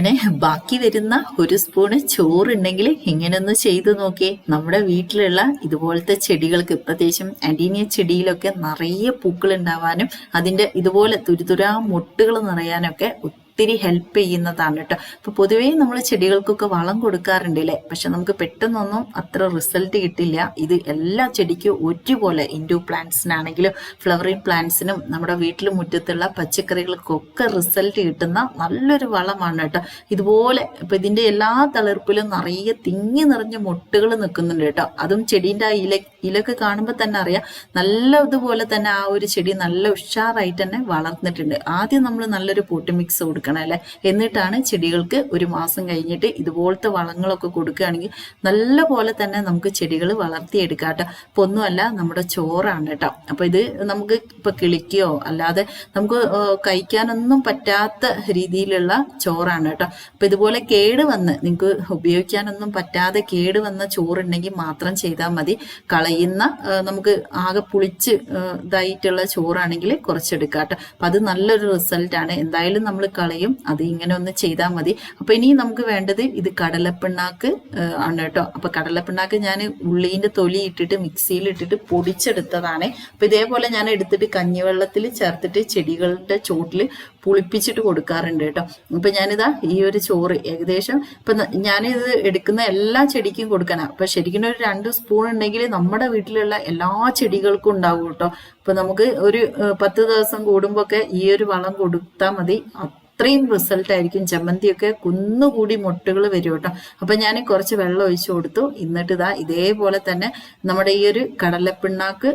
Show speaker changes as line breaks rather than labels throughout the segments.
അങ്ങനെ ബാക്കി വരുന്ന ഒരു സ്പൂണ് ചോറുണ്ടെങ്കിൽ ഇങ്ങനെ ഒന്ന് ചെയ്തു നോക്കിയേ. നമ്മുടെ വീട്ടിലുള്ള ഇതുപോലത്തെ ചെടികൾക്ക് പ്രത്യേകിച്ചും അഡീനിയ ചെടിയിലൊക്കെ നിറയെ പൂക്കൾ ഉണ്ടാവാനും അതിന്റെ ഇതുപോലെ തുരുതുരാ മൊട്ടുകൾ നിറയാനൊക്കെ ഒത്തിരി ഹെൽപ്പ് ചെയ്യുന്നതാണ് കേട്ടോ. അപ്പൊ പൊതുവേ നമ്മൾ ചെടികൾക്കൊക്കെ വളം കൊടുക്കാറുണ്ട് അല്ലേ പക്ഷെ നമുക്ക് പെട്ടെന്നൊന്നും അത്ര റിസൾട്ട് കിട്ടില്ല. ഇത് എല്ലാ ചെടിക്കും ഒരുപോലെ ഇൻഡു പ്ലാന്റ്സിനാണെങ്കിലും ഫ്ലവറിങ് പ്ലാന്റ്സിനും നമ്മുടെ വീട്ടിൽ മുറ്റത്തുള്ള പച്ചക്കറികൾക്കൊക്കെ റിസൾട്ട് കിട്ടുന്ന നല്ലൊരു വളമാണ് കേട്ടോ. ഇതുപോലെ ഇപ്പൊ ഇതിന്റെ എല്ലാ തളിർപ്പിലും നിറയെ തിങ്ങി നിറഞ്ഞ മുട്ടുകൾ നിൽക്കുന്നുണ്ട് കേട്ടോ. അതും ചെടീന്റെ ആ ഇല ഇലൊക്കെ കാണുമ്പോൾ തന്നെ അറിയാം. നല്ല ഇതുപോലെ തന്നെ ആ ഒരു ചെടി നല്ല ഉഷാറായിട്ട് തന്നെ വളർന്നിട്ടുണ്ട്. ആദ്യം നമ്മൾ നല്ലൊരു പോട്ട് മിക്സ് കൊടുക്കണം. അല്ലെ? എന്നിട്ടാണ് ചെടികൾക്ക് ഒരു മാസം കഴിഞ്ഞിട്ട് ഇതുപോലത്തെ വളങ്ങളൊക്കെ കൊടുക്കുകയാണെങ്കിൽ നല്ല പോലെ തന്നെ നമുക്ക് ചെടികൾ വളർത്തിയെടുക്കാം കേട്ടോ. അപ്പൊ ഒന്നുമല്ല നമ്മുടെ ചോറാണ് കേട്ടോ. അപ്പൊ ഇത് നമുക്ക് ഇപ്പൊ കിളിക്കുകയോ അല്ലാതെ നമുക്ക് കഴിക്കാനൊന്നും പറ്റാത്ത രീതിയിലുള്ള ചോറാണ് കേട്ടോ. അപ്പൊ ഇതുപോലെ കേട് വന്ന് നിങ്ങൾക്ക് ഉപയോഗിക്കാനൊന്നും പറ്റാതെ കേട് വന്ന ചോറുണ്ടെങ്കിൽ മാത്രം ചെയ്താൽ മതി. കളയുന്ന നമുക്ക് ആകെ പുളിച്ച് ഇതായിട്ടുള്ള ചോറാണെങ്കിൽ കുറച്ചെടുക്കാം കേട്ടോ. അപ്പൊ അത് നല്ലൊരു റിസൾട്ടാണ്. എന്തായാലും നമ്മൾ കളയും അത് ഇങ്ങനെ ഒന്ന് ചെയ്താൽ മതി. അപ്പൊ ഇനി നമുക്ക് വേണ്ടത് ഇത് കടലപ്പിണ്ണാക്ക് ആണ് കേട്ടോ. അപ്പൊ കടലപ്പിണ്ണാക്ക് ഞാൻ ഉള്ളീന്റെ തൊലി ഇട്ടിട്ട് മിക്സിയിൽ ഇട്ടിട്ട് പൊടിച്ചെടുത്തതാണ്. അപ്പൊ ഇതേപോലെ ഞാൻ എടുത്തിട്ട് കഞ്ഞിവെള്ളത്തിൽ ചേർത്തിട്ട് ചെടികളുടെ ചോട്ടിൽ പുളിപ്പിച്ചിട്ട് കൊടുക്കാറുണ്ട് കേട്ടോ. അപ്പൊ ഞാനിതാ ഈ ഒരു ചോറ് ഏകദേശം ഇപ്പൊ ഞാനിത് എടുക്കുന്ന എല്ലാ ചെടിക്കും കൊടുക്കണം. അപ്പൊ ശരിക്കും ഒരു രണ്ട് സ്പൂൺ ഉണ്ടെങ്കിൽ നമ്മുടെ വീട്ടിലുള്ള എല്ലാ ചെടികൾക്കും ഉണ്ടാവും കേട്ടോ. അപ്പൊ നമുക്ക് ഒരു പത്ത് ദിവസം കൂടുമ്പോ ഒക്കെ ഈ ഒരു വളം കൊടുത്താൽ മതി. അത്രയും റിസൾട്ട് ആയിരിക്കും. ചമ്മന്തിയൊക്കെ കുന്നുകൂടി മുട്ടുകൾ വരും കേട്ടോ. അപ്പൊ ഞാൻ കുറച്ച് വെള്ളം ഒഴിച്ചു കൊടുത്തു. എന്നിട്ട് ഇതാ ഇതേപോലെ തന്നെ നമ്മുടെ ഈ ഒരു കടലപ്പിണ്ണാക്ക്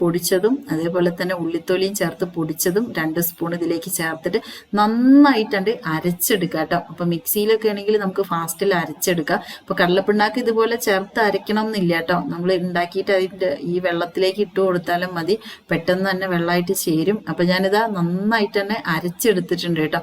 പൊടിച്ചതും അതേപോലെ തന്നെ ഉള്ളിത്തൊലിയും ചേർത്ത് പൊടിച്ചതും രണ്ട് സ്പൂൺ ഇതിലേക്ക് ചേർത്തിട്ട് നന്നായിട്ടുണ്ട് അരച്ചെടുക്കുക കേട്ടോ. അപ്പൊ മിക്സിയിലൊക്കെ ആണെങ്കിൽ നമുക്ക് ഫാസ്റ്റിൽ അരച്ചെടുക്കാം. അപ്പൊ കടലപ്പിണ്ണാക്ക് ഇതുപോലെ ചേർത്ത് അരക്കണം എന്നില്ല കേട്ടോ. നമ്മൾ ഉണ്ടാക്കിയിട്ട് അതിന്റെ ഈ വെള്ളത്തിലേക്ക് ഇട്ട് കൊടുത്താലും മതി. പെട്ടെന്ന് തന്നെ വെള്ളമായിട്ട് ചേരും. അപ്പൊ ഞാനിതാ നന്നായിട്ട് തന്നെ അരച്ചെടുത്തിട്ടുണ്ട് കേട്ടോ.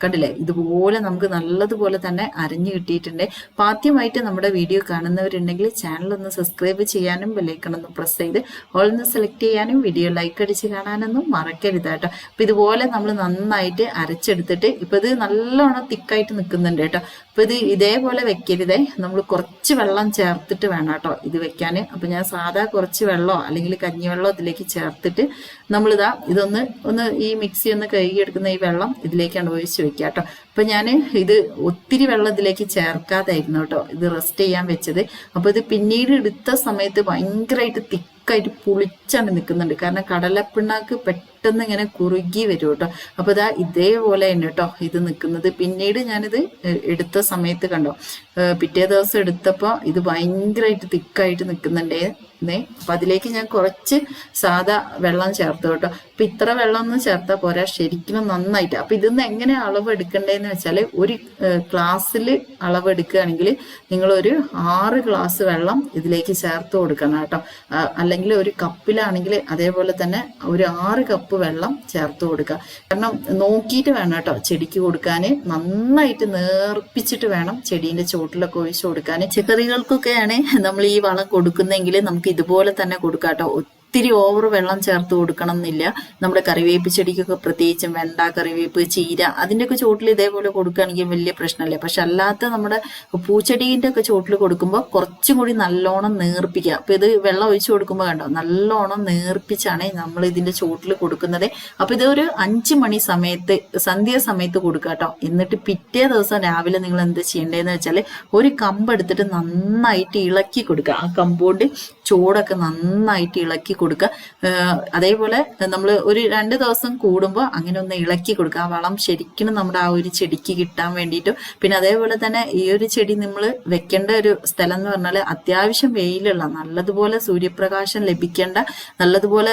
കണ്ടില്ലേ? ഇതുപോലെ നമുക്ക് നല്ലതുപോലെ തന്നെ അരഞ്ഞു കിട്ടിയിട്ടുണ്ട്. അപ്പൊ ആദ്യമായിട്ട് നമ്മുടെ വീഡിയോ കാണുന്നവരുണ്ടെങ്കിൽ ചാനൽ ഒന്ന് സബ്സ്ക്രൈബ് ചെയ്യാനും ഒന്ന് പ്രസ് ചെയ്ത് ഓൾ ഒന്ന് സെലക്ട് ചെയ്യാനും വീഡിയോ ലൈക്ക് അടിച്ച് കാണാനൊന്നും മറക്കരുത് കേട്ടോ. അപ്പൊ ഇതുപോലെ നമ്മൾ നന്നായിട്ട് അരച്ചെടുത്തിട്ട് ഇപ്പൊ ഇത് നല്ലോണം തിക്കായിട്ട് നിൽക്കുന്നുണ്ട് കേട്ടോ. അപ്പൊ ഇത് ഇതേപോലെ വെക്കരുതേ. നമ്മൾ കുറച്ച് വെള്ളം ചേർത്തിട്ട് വേണം കേട്ടോ ഇത് വെക്കാൻ അപ്പൊ ഞാൻ സാധാ കുറച്ച് വെള്ളമോ അല്ലെങ്കിൽ കഞ്ഞിവെള്ളമോ ഇതിലേക്ക് ചേർത്തിട്ട് നമ്മളിതാ ഇതൊന്ന് ഒന്ന് ഈ മിക്സി ഒന്ന് കഴുകിയെടുക്കുന്ന ഈ വെള്ളം ഇതിലേക്കാണ് ഒഴിച്ച് വെക്കുക കേട്ടോ അപ്പൊ ഞാൻ ഇത് ഒത്തിരി വെള്ളത്തിലേക്ക് ചേർക്കാതായിരുന്നു കേട്ടോ. ഇത് റെസ്റ്റ് ചെയ്യാൻ വെച്ചത്. അപ്പൊ ഇത് പിന്നീട് എടുത്ത സമയത്ത് ഭയങ്കരമായിട്ട് തിക്കായിട്ട് പുളിച്ചാണ് നിൽക്കുന്നുണ്ട് കാരണം കടലപ്പിണ്ണാക്ക് പെട്ടെന്ന് ഇങ്ങനെ കുറുകി വരും കേട്ടോ. അപ്പൊ ഇതാ ഇതേപോലെ തന്നെ കേട്ടോ ഇത് നിൽക്കുന്നത് പിന്നീട് ഞാനിത് എടുത്ത സമയത്ത് കണ്ടോ പിറ്റേ ദിവസം എടുത്തപ്പോൾ ഇത് ഭയങ്കരമായിട്ട് തിക്കായിട്ട് നിൽക്കുന്നുണ്ടേ ന്നേ. അപ്പൊ അതിലേക്ക് ഞാൻ കുറച്ച് സാധാ വെള്ളം ചേർത്തു കേട്ടോ. അപ്പൊ ഇത്ര വെള്ളം ഒന്നും ചേർത്താൽ പോരാ ശരിക്കും നന്നായിട്ട്. അപ്പൊ ഇതിന്ന് എങ്ങനെ അളവ് എടുക്കണ്ടേന്ന് വെച്ചാൽ ഒരു ഗ്ലാസ്സിൽ അളവ് എടുക്കുകയാണെങ്കിൽ നിങ്ങൾ ഒരു ആറ് ഗ്ലാസ് വെള്ളം ഇതിലേക്ക് ചേർത്ത് കൊടുക്കണം കേട്ടോ. ആ, അല്ലെങ്കിൽ ഒരു കപ്പിലാണെങ്കിൽ അതേപോലെ തന്നെ ഒരു ആറ് കപ്പ് വെള്ളം ചേർത്ത് കൊടുക്കുക. കാരണം നോക്കിയിട്ട് വേണം കേട്ടോ ചെടിക്ക് കൊടുക്കാൻ നന്നായിട്ട് നേർപ്പിച്ചിട്ട് വേണം ചെടീന്റെ ചോട്ടിലൊക്കെ ഒഴിച്ചു കൊടുക്കാൻ ചെക്കറികൾക്കൊക്കെയാണ് നമ്മൾ ഈ വളം കൊടുക്കുന്നെങ്കിൽ നമുക്ക് ഇതുപോലെ തന്നെ കൊടുക്കാം കേട്ടോ. ഒത്തിരി ഓവർ വെള്ളം ചേർത്ത് കൊടുക്കണം എന്നില്ല നമ്മുടെ കറിവേപ്പ് ചെടിക്കൊക്കെ പ്രത്യേകിച്ചും വെണ്ട കറിവേപ്പ് ചീര അതിന്റെയൊക്കെ ചോട്ടിൽ ഇതേപോലെ കൊടുക്കുകയാണെങ്കിൽ വലിയ പ്രശ്നമില്ല. പക്ഷെ അല്ലാത്ത നമ്മുടെ പൂച്ചെടീന്റെ ഒക്കെ ചോട്ടിൽ കൊടുക്കുമ്പോൾ കുറച്ചും കൂടി നല്ലോണം നേർപ്പിക്കുക. അപ്പം ഇത് വെള്ളം ഒഴിച്ചു കൊടുക്കുമ്പോൾ കണ്ടോ? നല്ലോണം നേർപ്പിച്ചാണ് നമ്മൾ ഇതിന്റെ ചോട്ടിൽ കൊടുക്കുന്നത്. അപ്പം ഇത് ഒരു അഞ്ചു മണി സമയത്ത് സന്ധ്യ സമയത്ത് കൊടുക്കുക കേട്ടോ. എന്നിട്ട് പിറ്റേ ദിവസം രാവിലെ നിങ്ങൾ എന്ത് ചെയ്യേണ്ടതെന്ന് വെച്ചാൽ ഒരു കമ്പ് എടുത്തിട്ട് നന്നായിട്ട് ഇളക്കി കൊടുക്കുക. ആ കമ്പോണ്ട് ചൂടൊക്കെ നന്നായിട്ട് ഇളക്കി കൊടുക്കുക ഏഹ് അതേപോലെ നമ്മൾ ഒരു രണ്ട് ദിവസം കൂടുമ്പോൾ അങ്ങനെ ഒന്ന് ഇളക്കി കൊടുക്കുക. ആ വളം ശരിക്കും നമ്മുടെ ആ ഒരു ചെടിക്ക് കിട്ടാൻ വേണ്ടിയിട്ടും. പിന്നെ അതേപോലെ തന്നെ ഈ ഒരു ചെടി നമ്മൾ വെക്കേണ്ട ഒരു സ്ഥലം എന്ന് പറഞ്ഞാൽ അത്യാവശ്യം വെയിലുള്ള നല്ലതുപോലെ സൂര്യപ്രകാശം ലഭിക്കേണ്ട നല്ലതുപോലെ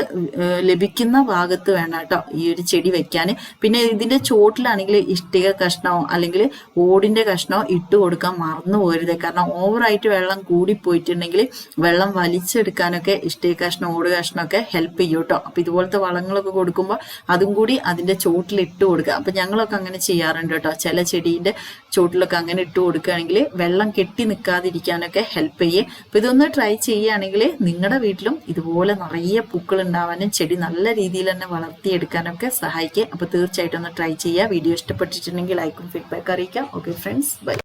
ലഭിക്കുന്ന ഭാഗത്ത് വേണം കേട്ടോ ഈ ഒരു ചെടി വെക്കാൻ പിന്നെ ഇതിന്റെ ചോട്ടിലാണെങ്കിൽ ഇഷ്ടിക കഷ്ണമോ അല്ലെങ്കിൽ ഓടിന്റെ കഷ്ണമോ ഇട്ട് കൊടുക്കാൻ മറന്നു പോരുത്. കാരണം ഓവറായിട്ട് വെള്ളം കൂടി പോയിട്ടുണ്ടെങ്കിൽ വെള്ളം വലിച്ചെടുക്കാനൊക്കെ ഇഷ്ടിക കഷ്ണം ഓട് കഷ്ണമൊക്കെ ഹെൽപ്പ് ചെയ്യും കേട്ടോ അപ്പൊ ഇതുപോലത്തെ വളങ്ങളൊക്കെ കൊടുക്കുമ്പോൾ അതും കൂടി അതിന്റെ ചോട്ടിൽ ഇട്ട് കൊടുക്കുക. അപ്പൊ ഞങ്ങളൊക്കെ അങ്ങനെ ചെയ്യാറുണ്ട് കേട്ടോ. ചില ചെടീന്റെ ചോട്ടിലൊക്കെ അങ്ങനെ ഇട്ട് കൊടുക്കുകയാണെങ്കിൽ വെള്ളം കെട്ടി നിൽക്കാതിരിക്കാനൊക്കെ ഹെൽപ്പ് ചെയ്യും. അപ്പൊ ഇതൊന്ന് ട്രൈ ചെയ്യുകയാണെങ്കിൽ നിങ്ങളുടെ വീട്ടിലും ഇതുപോലെ നിറയെ പൂക്കൾ ഉണ്ടാവാനും ചെടി നല്ല രീതിയിൽ തന്നെ വളർത്തിയെടുക്കാനൊക്കെ സഹായിക്കുക അപ്പൊ തീർച്ചയായിട്ടും ഒന്ന് ട്രൈ ചെയ്യുക. വീഡിയോ ഇഷ്ടപ്പെട്ടിട്ടുണ്ടെങ്കിൽ ലൈക്കും ഫീഡ്ബാക്ക് അറിയിക്കാം. Okay friends bye